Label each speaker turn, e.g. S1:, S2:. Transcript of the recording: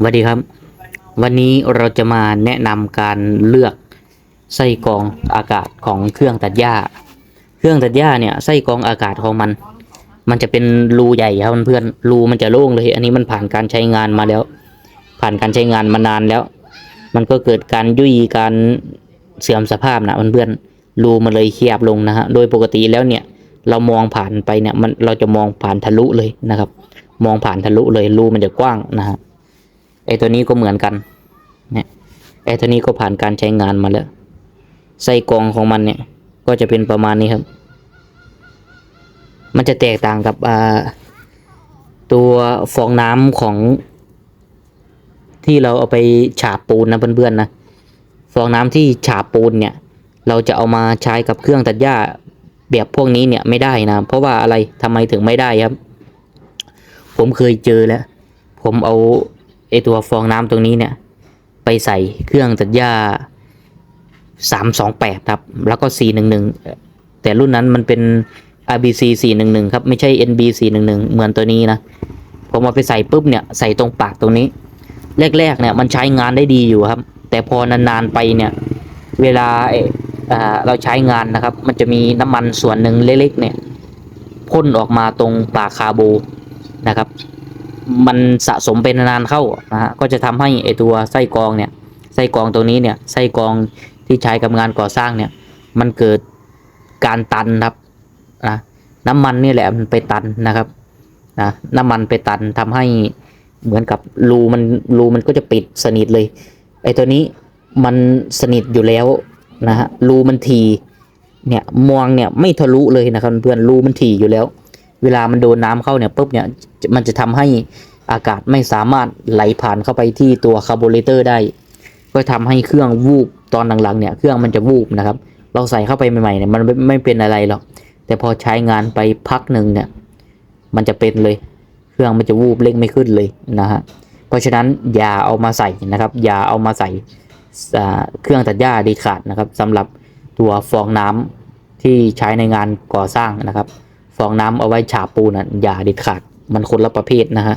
S1: สวัสดีครับ วันนี้เราจะมาแนะนำการเลือกไส้กรองอากาศของเครื่องตัดหญ้า เครื่องตัดหญ้าเนี่ยไส้กรองอากาศของมัน มันจะเป็นรูใหญ่ครับเพื่อนรูมันจะโล่งเลย อันนี้มันผ่านการใช้งานมาแล้ว ผ่านการใช้งานมานานแล้ว มันก็เกิดการยุ่ยการเสื่อมสภาพนะเพื่อนรูมันเลยเคียบลงนะฮะโดยปกติแล้วเนี่ยเรามองผ่านไปเนี่ยมันเราจะมองผ่านทะลุเลยนะครับ มองผ่านทะลุเลยรูมันจะกว้างนะฮะ ไอตัวนี้ก็เหมือนกันเนี่ยไอตัวนี้ก็ผ่านการใช้งานมาแล้วไส้กรองของมันเนี่ยก็จะเป็นประมาณนี้ครับ มันจะแตกต่างกับตัวฟองน้ำของ ที่เราเอาไปฉาบปูนนะเพื่อนๆนะฟองน้ำที่ฉาบปูนเนี่ย เราจะเอามาใช้กับเครื่องตัดหญ้าแบบพวกนี้เนี่ยไม่ได้นะ เพราะว่าอะไรทำไมถึงไม่ได้ครับ ผมเคยเจอแล้ว ผมเอา ไอตัวฟองน้ำตรงนี้เนี่ย ไปใส่เครื่องตัดหญ้าสามสองแปดครับ แล้วก็สี่หนึ่งหนึ่งแต่รุ่นนั้นมันเป็น RBC สี่หนึ่งหนึ่งครับ ไม่ใช่ NB สี่หนึ่งหนึ่งเหมือนตัวนี้นะผมาไปใส่ปุ๊บเนี่ยใส่ตรงปากตรงนี้ แรกๆเนี่ยมันใช้งานได้ดีอยู่ครับ แต่พอนานๆไปเนี่ย เวลาเออเราใช้งานนะครับ มันจะมีน้ำมันส่วนหนึ่งเล็กๆเนี่ยพ่นออกมาตรงปากคาร์โบนะครับ มันสะสมเป็นนานเข้านะฮะก็จะทำให้ไอตัวไส้กรองเนี่ยไส้กรองตัวนี้เนี่ยไส้กรองที่ใช้กับงานก่อสร้างเนี่ย มันเกิดการตันครับนะน้ำมันนี่แหละมันไปตันนะครับนะน้ำมันไปตันทำให้เหมือนกับรูมันรูมันก็จะปิดสนิทเลยไอตัวนี้มันสนิทอยู่แล้วนะฮะรูมันทีเนี่ยมองเนี่ยไม่ทะลุเลยนะครับเพื่อนรูมันทีอยู่แล้ว เวลามันโดนน้ำเข้าเนี่ยปุ๊บเนี่ยมันจะทำให้อากาศไม่สามารถไหลผ่านเข้าไปที่ตัวคาร์บูเรเตอร์ได้ ก็ทำให้เครื่องวูบตอนหลังๆเนี่ยเครื่องมันจะวูบนะครับ เราใส่เข้าไปใหม่ๆเนี่ยมันไม่ไม่เป็นอะไรหรอก แต่พอใช้งานไปพักหนึ่งเนี่ยมันจะเป็นเลย เครื่องมันจะวูบเร่งไม่ขึ้นเลยนะฮะเพราะฉะนั้นอย่าเอามาใส่นะครับ อย่าเอามาใส่เครื่องตัดหญ้าดีขาดนะครับสำหรับตัวฟองน้ำที่ใช้ในงานก่อสร้างนะครับ ฟองน้ำเอาไว้ฉาบปูนนะอย่าเด็ดขาดมันคนละประเภทนะฮะ